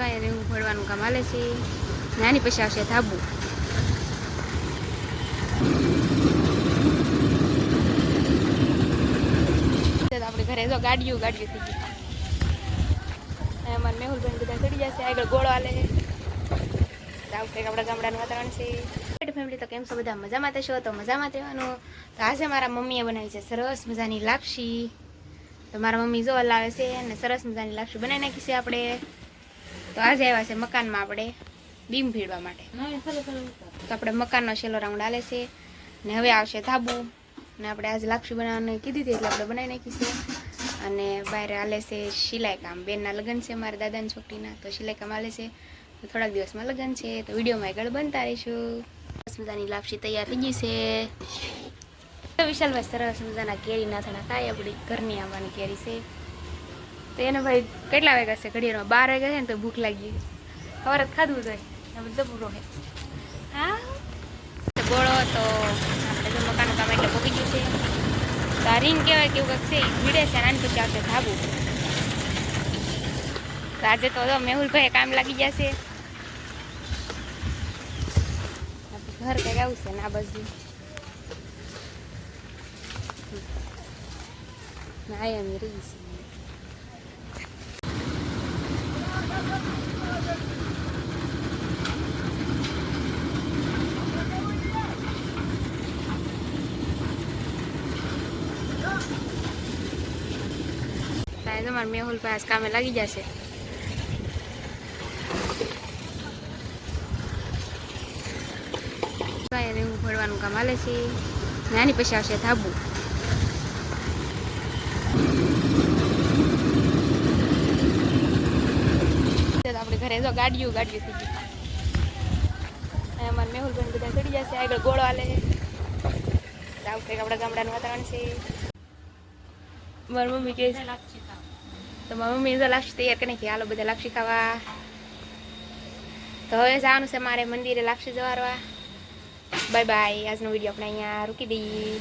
કાંઈ રહેવું ભરવાનું કામ હાલે છે. નાની પછી આવશે ધાબુ. આપણે ઘરે જો ગાડીઓ ગાડીઓ થઈ ગઈ. અમારા મેહુલભાઈ બધા ચડી જશે આગળ ગોળો હાલે આવું આપણા ગામડાનું વાતાવરણ છે. ફેમિલી તો કેમ છો? બધા મજામાં થશો તો મજામાં થવાનું તો આજે મારા મમ્મીએ બનાવી છે સરસ મજાની લાપસી. તો મારા મમ્મી જો લાવે છે અને સરસ મજાની લાપસી બનાવી નાખી છે આપણે. તો આજે આવ્યા છે મકાનમાં આપણે બીમ ભીડવા માટે. તો આપણે મકાનનો છેલ્લો રાઉન્ડ આલે છે ને હવે આવશે ધાબુ. ને આપણે આજે લાપસી બનાવવાની કીધી હતી એટલે આપણે બનાવી નાખી છે. અને બહાર આલે છે સિલાઈ કામ. બેનના લગ્ન છે મારા દાદાની છોકરીના. તો સિલાઈ કામ આલે છે. થોડાક દિવસમાં લગ્ન છે. તો વિડીયોમાં આગળ બનતા રહીશું. મજાની લાપસી તૈયાર થઈ ગઈ છે. વિશાલભાઈ સરસ મજાના કેરી નાથણા ખાય આપણી ઘરની આવવાની કેરી છે. તો એને ભાઈ કેટલા વાગ્યા છે? ઘડિયાળમાં બાર વાગ્યા છે ને તો ભૂખ લાગી ખબર જ ખાધું તો જબરો હે? હા ગોળો તો આપણે જો મકાનનું કામ એટલે પહોંચી ગયું છે. તો આ રીંગ કહેવાય કે એવું કંઈક છે. એ ભીડે છે નાની પછી આવશે ધાબું. તો આજે તો મેહુલભાઈ કામ લાગી જશે ઘર કંઈક આવું છે ને આ બાજુ. ના એમ રહી છે તારે તમારે મેહુલ પાસ કામે લાગી જશે રહેવું ભરવાનું કામ હાલે છે. નાની પછી આવશે ધાબુ. આપણે ઘરે જો ગાડીઓ ગાડીઓ થઈ ગઈ અમારા મેહુલભાઈ બધા ચડી જશે આગળ ગોળો હાલે આવું કંઈક આપણા ગામડાનું વાતાવરણ છે. મારી મમ્મી કે તો મારી મમ્મી લાપસી તૈયાર કરી નાખી. હાલો, બધા લાપસી ખાવા. તો હવે જવાનું છે મારે મંદિરે લાપસી જવારવા. બાય બાય આજનો વીડિયો આપણે અહીંયા રૂકી દઈએ.